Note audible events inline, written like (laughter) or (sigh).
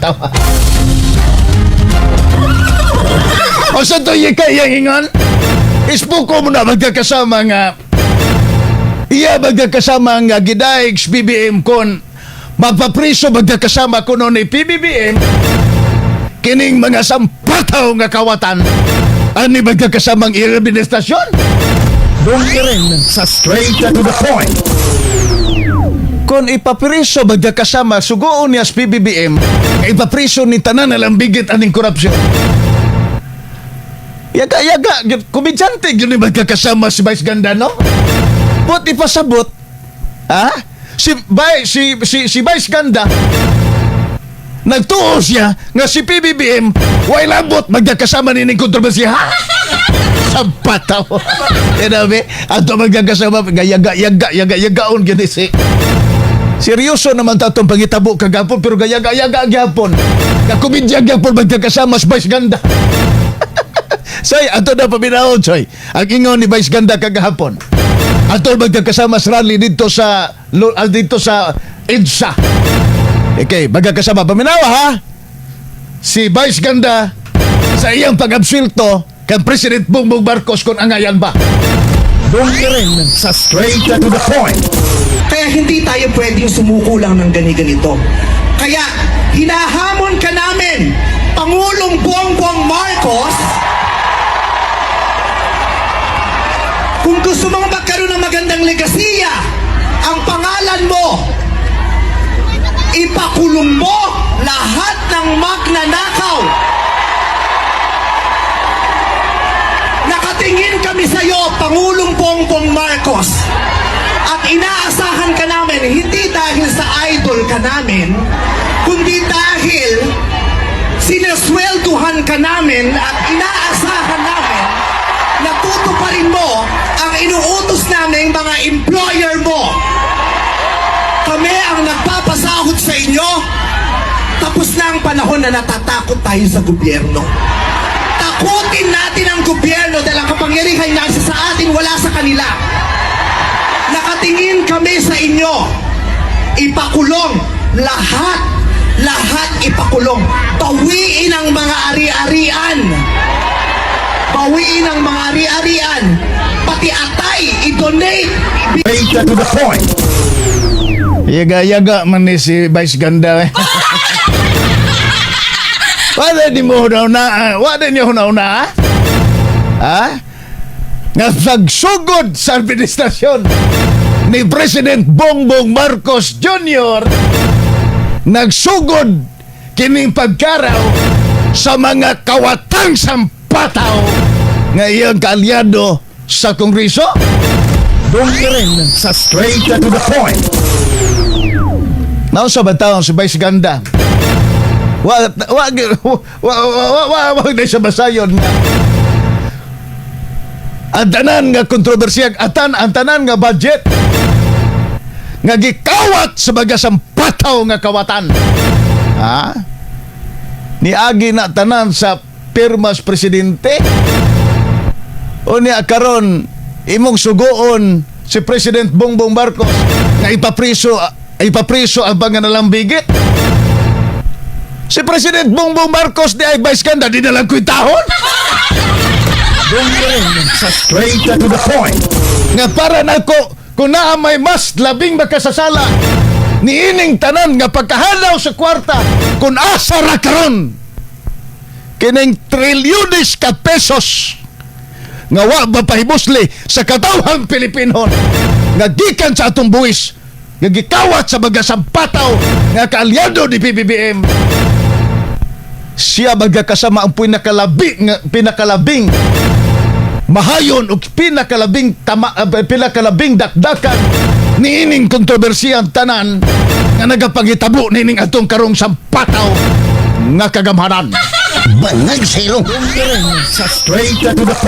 Tama. o sa to yung kaya ingon? Ispuko mo na magkakasama nga iya magkakasama nga gidaig BBM kon magpapriso magkakasama ko noon ni PBBM kining mga sampataw nga kawatan ani magkakasamang i-administrasyon Doon ka rin sa straight to the point. Kung ipapriso magkakasama, sugoon niya sa PBBM, nga ipapriso ni tanan na lambigit aning korupsyon. Yaga, yaga, komedyante yun yung magkakasama si Vice Ganda, no? But ipasabot, ha? Si, Bay, si, si, si Vice Ganda, nagtuo siya nga si PBBM, way labot magkakasama ni ning kontrobersya. (laughs) Sampataw. Tinabi, ato magkakasama, yaga, yaga, yaga, yagaon gini si Seryoso naman tatong pangitabo kagapon pero gayaga-yaga gyapon. Kakomedya gyapon magkakasama sa Vice Ganda. (laughs) Say, ato na paminahon, Soy. Ang ingon ni Vice Ganda kagahapon. Ato magkakasama sa rally dito sa ah, dito sa EDSA. Okay, magkakasama paminawa ha. Si Vice Ganda sa iyang pag-absilto kang President Bongbong Marcos kung angayan ba. Doon ka rin sa straight to the point. Kaya hindi tayo pwedeng sumuko lang ng gani-ganito. Kaya hinahamon ka namin, Pangulong Bongbong Marcos, kung gusto mong magkaroon ng magandang legasiya, ang pangalan mo, ipakulong mo lahat ng magnanakaw. Kami sa iyo, Pangulong Bongbong Marcos. At inaasahan ka namin, hindi dahil sa idol ka namin, kundi dahil sinaswelduhan ka namin at inaasahan namin na tutuparin mo ang inuutos namin mga employer mo. Kami ang nagpapasahod sa inyo. Tapos na ang panahon na natatakot tayo sa gobyerno. Takutin natin ang gobyerno dahil ang kapangyarihan nasa sa atin, wala sa kanila. Nakatingin kami sa inyo. Ipakulong lahat. Lahat ipakulong. Bawiin ang mga ari-arian. Bawiin ang mga ari-arian. Pati atay, i-donate. Straight to the point. Yaga-yaga man ni si Vice Ganda eh. (laughs) Wala di mo na una, wala niyo na una, ha? Nga nagsugod sa administrasyon ni President Bongbong Marcos Jr. Nagsugod kining pagkaraw sa mga kawatang sampataw nga iyang kaalyado sa Kongreso. Doon rin sa straight to the point. Nausa ba taon si Vice Ganda? Wa wa wa wa wa wa wa na siya masayon nga. Ang tanan nga kontrobersiya atan ang tanan nga budget nga gikawat sa mga sampataw nga kawatan. Ha? Niagi na tanan sa pirmas presidente. O niya karon imong sugoon si President Bongbong Marcos nga ipapriso ipapriso ang mga nalambigit. Si President Bongbong Marcos di ay vice ganda di na lang kwintahon. Straight to the point. nga para nako kung naa may mas labing makasasala ni ining tanan nga pagkahalaw sa kwarta kung asa ra karon kining trilyones ka pesos nga wa ba pahibusli sa katawhang Pilipinon nga gikan sa atong buwis nga gikawat sa mga sampataw nga kaalyado ni PBBM siya magkasama ang pinakalabi nga pinakalabing mahayon o pinakalabing tama, uh, pinakalabing dakdakan niining kontrobersiyang tanan nga nagapangitabo nining atong karong sampataw nga kagamhanan. Doon ka rin sa straight to the.